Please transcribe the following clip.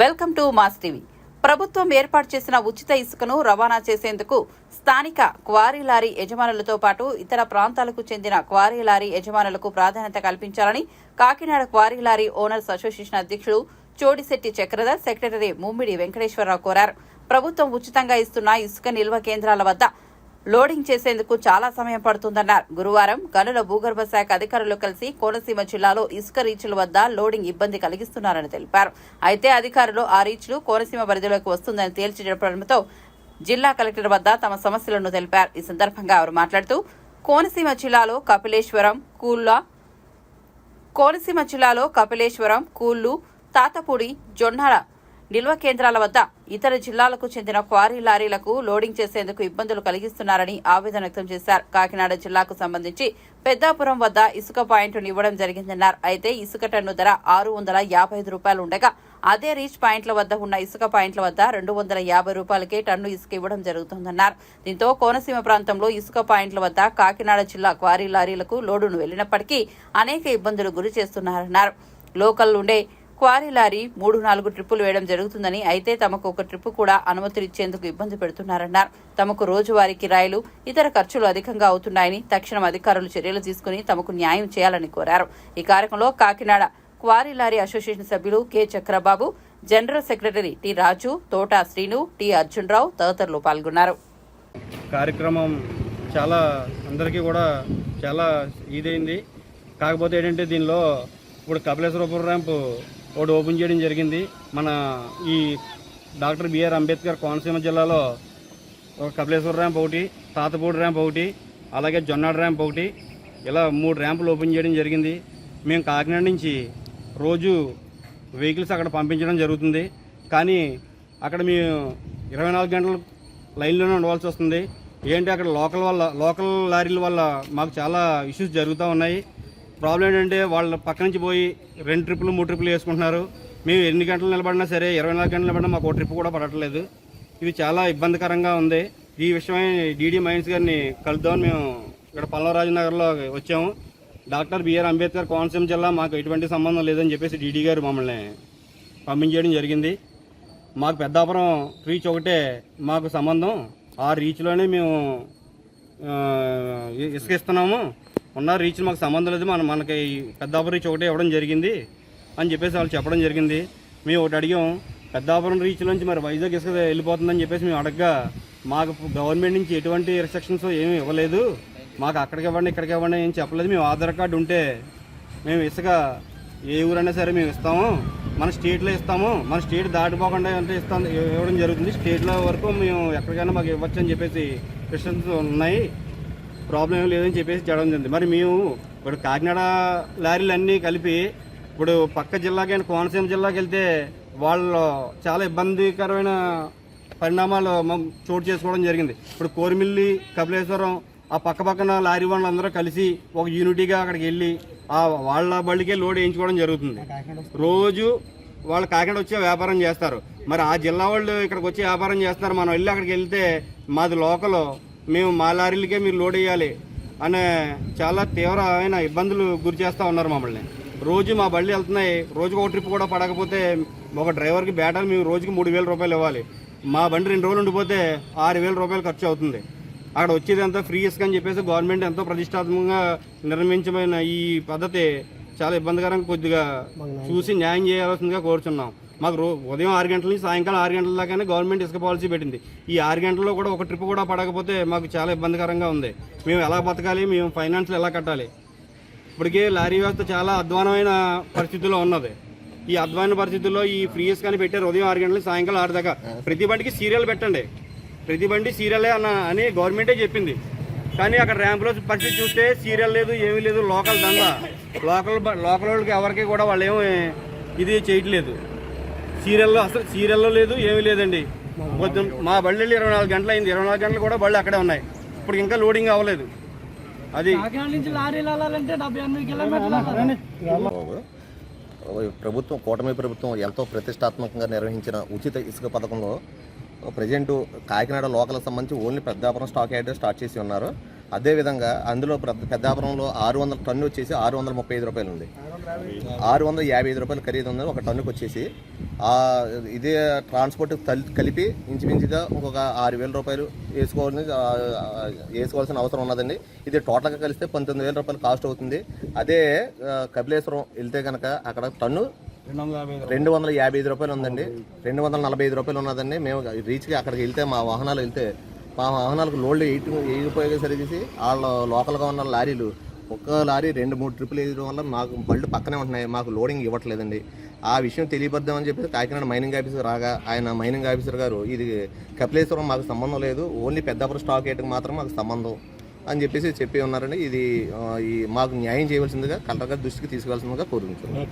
Welcome to mass TV. ప్రభుత్వం ఏర్పాటు చేసిన ఉచిత ఇసుకను రవాణా చేసేందుకు స్థానిక క్వారీ లారీ యజమానులతో పాటు ఇతర ప్రాంతాలకు చెందిన క్వారీ లారీ యజమానులకు ప్రాధాన్యత కల్పించాలని Kakinada quarry lorry owners association అధ్యక్షుడు చోడిశెట్టి చక్రధర్ సెక్రటరీ ముమ్మిడి వెంకటేశ్వరరావు కోరారు. ప్రభుత్వం ఉచితంగా ఇస్తున్న ఇసుక నిల్వ కేంద్రాల వద్ద లోడింగ్ చేసేందుకు చాలా సమయం పడుతుందన్నారు. గురువారం గనుల భూగర్భ శాఖ అధికారులు కలిసి కోనసీమ జిల్లాలో ఇసుక రీచ్ల వద్ద లోడింగ్ ఇబ్బంది కలిగిస్తున్నారని తెలిపారు. అయితే అధికారులు ఆ రీచ్లు కోనసీమ పరిధిలోకి వస్తుందని తేల్చి చెప్పడంతో జిల్లా కలెక్టర్ వద్ద తమ సమస్యలను తెలిపారు. ఈ సందర్భంగా వారు మాట్లాడుతూ కోనసీమ జిల్లాలో కపిలేశ్వరం కూల్లా కోనసీమ జిల్లాలో కపిలేశ్వరం కూల్లు తాతపూడి జొన్నాల నిల్వ కేంద్రాల వద్ద ఇతర జిల్లాలకు చెందిన క్వారీ లారీలకు లోడింగ్ చేసేందుకు ఇబ్బందులు కలిగిస్తున్నారని ఆవేదన వ్యక్తం చేశారు. కాకినాడ జిల్లాకు సంబంధించి పెద్దాపురం వద్ద ఇసుక పాయింట్ను ఇవ్వడం జరిగిందన్నారు. అయితే ఇసుక టన్ను ధర ఆరు వందల యాభై ఐదు రూపాయలు ఉండగా అదే రీచ్ పాయింట్ల వద్ద ఉన్న ఇసుక పాయింట్ల వద్ద రెండు వందల యాభై రూపాయలకే టన్ను ఇసుక ఇవ్వడం జరుగుతుందన్నారు. దీంతో కోనసీమ ప్రాంతంలో ఇసుక పాయింట్ల వద్ద కాకినాడ జిల్లా క్వారీ లారీలకు లోడును వెళ్ళినప్పటికీ అనేక ఇబ్బందులు గురి చేస్తున్నారన్నారు. లోకల్ ఉండే క్వారీ లారీ మూడు నాలుగు ట్రిప్పులు వేయడం జరుగుతుందని అయితే తమకు ఒక ట్రిప్ కూడా అనుమతులు ఇచ్చేందుకు ఇబ్బంది పెడుతున్నారన్నారు. తమకు రోజువారీ కిరాయిలు ఇతర ఖర్చులు అధికంగా అవుతున్నాయని తక్షణం అధికారులు చర్యలు తీసుకుని తమకు న్యాయం చేయాలని కోరారు. ఈ కార్యక్రమంలో కాకినాడ క్వారీ లారీ అసోసియేషన్ సభ్యులు K. Chakrababu general secretary T. Raju Thota Srinu T. Arjunrao తదితరులు పాల్గొన్నారు. కార్యక్రమం చాలా అందరికీ కూడా చాలా ఇదైంది. కాకపోతే ఏంటంటే దీనిలో ఇప్పుడు కపిలేశ్వరపురం ర్యాంపు ఒకటి ఓపెన్ చేయడం జరిగింది. మన ఈ డాక్టర్ బిఆర్ అంబేద్కర్ కోనసీమ జిల్లాలో ఒక కపిలేశ్వర ర్యాంప్ ఒకటి తాతపూడి ర్యాంప్ ఒకటి అలాగే జొన్నాడు ర్యాంప్ ఒకటి. ఇలా మూడు ర్యాంపులు ఓపెన్ చేయడం జరిగింది. మేము కాకినాడ నుంచి రోజు వెహికల్స్ అక్కడ పంపించడం జరుగుతుంది. కానీ అక్కడ మేము ఇరవై నాలుగు గంటలు లైన్లోనే ఉండవలసి వస్తుంది. ఏంటి అక్కడ లోకల్ వల్ల లోకల్ లారీల వల్ల మాకు చాలా ఇష్యూస్ జరుగుతూ ఉన్నాయి. ప్రాబ్లం ఏంటంటే వాళ్ళ పక్క నుంచి పోయి రెండు ట్రిప్పులు మూడు ట్రిప్పులు వేసుకుంటున్నారు. మేము ఎన్ని గంటలు నిలబడినా సరే ఇరవై నాలుగు గంటలు నిలబడినా మాకు ఒక ట్రిప్ కూడా పడట్లేదు. ఇది చాలా ఇబ్బందికరంగా ఉంది. ఈ విషయమై డీడీ మైన్స్ గారిని కలుద్దామని మేము ఇక్కడ పల్లవరాజు నగర్లో వచ్చాము. డాక్టర్ బిఆర్ అంబేద్కర్ కోనసీమ జిల్లా మాకు ఎటువంటి సంబంధం లేదని చెప్పేసి డీడీ గారు మమ్మల్ని పంపించేయడం జరిగింది. మాకు పెద్దాపురం రీచ్ ఒకటే మాకు సంబంధం. ఆ రీచ్లోనే మేము ఇసుకిస్తున్నాము. ఉన్న రీచ్ మాకు సంబంధం లేదు. మన మనకి పెద్దాపురం రీచ్ ఒకటే ఇవ్వడం జరిగింది అని చెప్పేసి వాళ్ళు చెప్పడం జరిగింది. మేము ఒకటి అడిగాం పెద్దాపురం రీచ్ నుంచి మరి వైజాగ్ ఇసుక వెళ్ళిపోతుందని చెప్పేసి మేము అడగగా మాకు గవర్నమెంట్ నుంచి ఎటువంటి రిస్ట్రిక్షన్స్ ఏమీ ఇవ్వలేదు. మాకు అక్కడికి ఇవ్వండి ఇక్కడికి ఇవ్వండి ఏం చెప్పలేదు. మేము ఆధార్ కార్డు ఉంటే మేము ఇసుక ఏ ఊరైనా సరే మేము ఇస్తాము. మన స్టేట్లో ఇస్తాము. మన స్టేట్ దాటిపోకుండా అంటే ఇస్తాం ఇవ్వడం జరుగుతుంది. స్టేట్లో వరకు మేము ఎక్కడికైనా మాకు ఇవ్వచ్చు అని చెప్పేసి రిస్ట్రిక్షన్స్ ఉన్నాయి. ప్రాబ్లం లేదని చెప్పేసి చేయడం జరిగింది. మరి మేము ఇప్పుడు కాకినాడ లారీలు అన్నీ కలిపి ఇప్పుడు పక్క జిల్లాకి అయినా కోనసీమ జిల్లాకి వెళ్తే వాళ్ళు చాలా ఇబ్బందికరమైన పరిణామాలు మనం చోటు చేసుకోవడం జరిగింది. ఇప్పుడు కోరిమిల్లి కపిలేశ్వరం ఆ పక్క పక్కన లారీ వాళ్ళందరూ కలిసి ఒక యూనిటీగా అక్కడికి వెళ్ళి ఆ వాళ్ళ బళ్ళకే లోడ్ వేయించుకోవడం జరుగుతుంది. రోజు వాళ్ళు కాకినాడ వచ్చే వ్యాపారం చేస్తారు. మరి ఆ జిల్లా వాళ్ళు ఇక్కడికి వచ్చి వ్యాపారం చేస్తున్నారు. మనం వెళ్ళి అక్కడికి వెళ్తే మాది లోకల్ మేము మా లారీలకే మీరు లోడ్ వేయాలి అనే చాలా తీవ్రమైన ఇబ్బందులు గురి చేస్తూ ఉన్నారు మమ్మల్ని. రోజు మా బళ్ళు వెళ్తున్నాయి. రోజుకు ఒక ట్రిప్ కూడా పడకపోతే ఒక డ్రైవర్కి బేటాలు మేము రోజుకి మూడు వేల రూపాయలు ఇవ్వాలి. మా బండి రెండు రోజులు ఉండిపోతే ఆరు వేల రూపాయలు ఖర్చు అవుతుంది. అక్కడ వచ్చేది అంతా ఫ్రీ ఇసుక అని చెప్పేసి గవర్నమెంట్ ఎంతో ప్రతిష్టాత్మకంగా నిర్మించమైన ఈ పద్ధతి చాలా ఇబ్బందికరంగా కొద్దిగా చూసి న్యాయం చేయాల్సిందిగా కోరుచున్నాం. మాకు రో ఉదయం ఆరు గంటల నుంచి సాయంకాలం ఆరు గంటల దాకానే గవర్నమెంట్ ఇసుక పాలసీ పెట్టింది. ఈ ఆరు గంటల్లో కూడా ఒక ట్రిప్ కూడా పడకపోతే మాకు చాలా ఇబ్బందికరంగా ఉంది. మేము ఎలా బతకాలి? మేము ఫైనాన్స్లు ఎలా కట్టాలి? ఇప్పటికే లారీ వ్యవస్థ చాలా అధ్వానమైన పరిస్థితుల్లో ఉన్నది. ఈ అధ్వాన పరిస్థితుల్లో ఈ ఫ్రీ ఇసుకని పెట్టారు ఉదయం ఆరు గంటల సాయంకాలం ఆరు దాకా. ప్రతి బండికి సీరియల్ పెట్టండి. ప్రతి బండి సీరియలే అన్న అని గవర్నమెంటే చెప్పింది. కానీ అక్కడ ర్యాంపులో పరిస్థితి చూస్తే సీరియల్ లేదు ఏమీ లేదు లోకల్ దందా. లోకల్ లోకల్ వాళ్ళకి ఎవరికి కూడా వాళ్ళు ఏమి ఇది చేయట్లేదు. సీరియల్లో అసలు సీరియల్లో లేదు ఏమీ లేదండి. పొద్దున్న మా బళ్ళు వెళ్ళి ఇరవై నాలుగు గంటలు అయింది. ఇరవై నాలుగు గంటలు కూడా బళ్ళు అక్కడే ఉన్నాయి. ఇప్పుడు ఇంకా లోడింగ్ అవ్వలేదు. అది ప్రభుత్వం కూటమి ప్రభుత్వం ఎంతో ప్రతిష్టాత్మకంగా నిర్వహించిన ఉచిత ఇసుక పథకంలో ప్రజెంట్ కాకినాడ లోకల్ సంబంధించి only Peddapuram stock yard start చేసి ఉన్నారు. అదేవిధంగా అందులో పెద్ద- పెద్దాపురంలో ఆరు వందల టన్ను వచ్చేసి ఆరు వందల ముప్పై ఐదు రూపాయలు ఉంది. ఆరు వందల యాభై ఐదు రూపాయలు ఖరీదు ఉంది ఒక టన్నుకి వచ్చేసి ఆ, ఇదే ట్రాన్స్పోర్ట్ కల్- కలిపి ఇంచుమించుగా ఇంకొక ఆరు వేల రూపాయలు వేసుకోవాలని వేసుకోవాల్సిన అవసరం ఉన్నదండి. ఇది టోటల్గా కలిస్తే పంతొమ్మిది వేల రూపాయలు కాస్ట్ అవుతుంది. అదే కపిలేశ్వరం వెళ్తే కనుక అక్కడ టన్ను రెండు వందల యాభై ఐదు రూపాయలు ఉందండి. రెండు వందల నలభై ఐదు రూపాయలు ఉన్నదండి. మేము రీచ్కి అక్కడికి వెళ్తే మా వాహనాలు వెళ్తే మా వాహనాలకు లోడ్లు ఎయిట్ వేయకపోయేసరికి వాళ్ళ లోకల్గా ఉన్న లారీలు ఒక్క లారీ రెండు మూడు ట్రిపులు వేయడం వల్ల మాకు బళ్ళు పక్కనే ఉంటున్నాయి. మాకు లోడింగ్ ఇవ్వట్లేదండి. ఆ విషయం తెలియపద్దామని చెప్పి కాకినాడ మైనింగ్ ఆఫీసర్ రాగా ఆయన మైనింగ్ ఆఫీసర్ గారు ఇది కపిలేశ్వరం మాకు సంబంధం లేదు. ఓన్లీ పెద్దపురం స్టాక్ వేయటం మాత్రం మాకు సంబంధం అని చెప్పేసి చెప్పి ఉన్నారండి. ఇది ఈ మాకు న్యాయం చేయవలసిందిగా కలెక్టర్ గారి దృష్టికి తీసుకెళ్వాల్సిందిగా కోరుకుంటున్నాను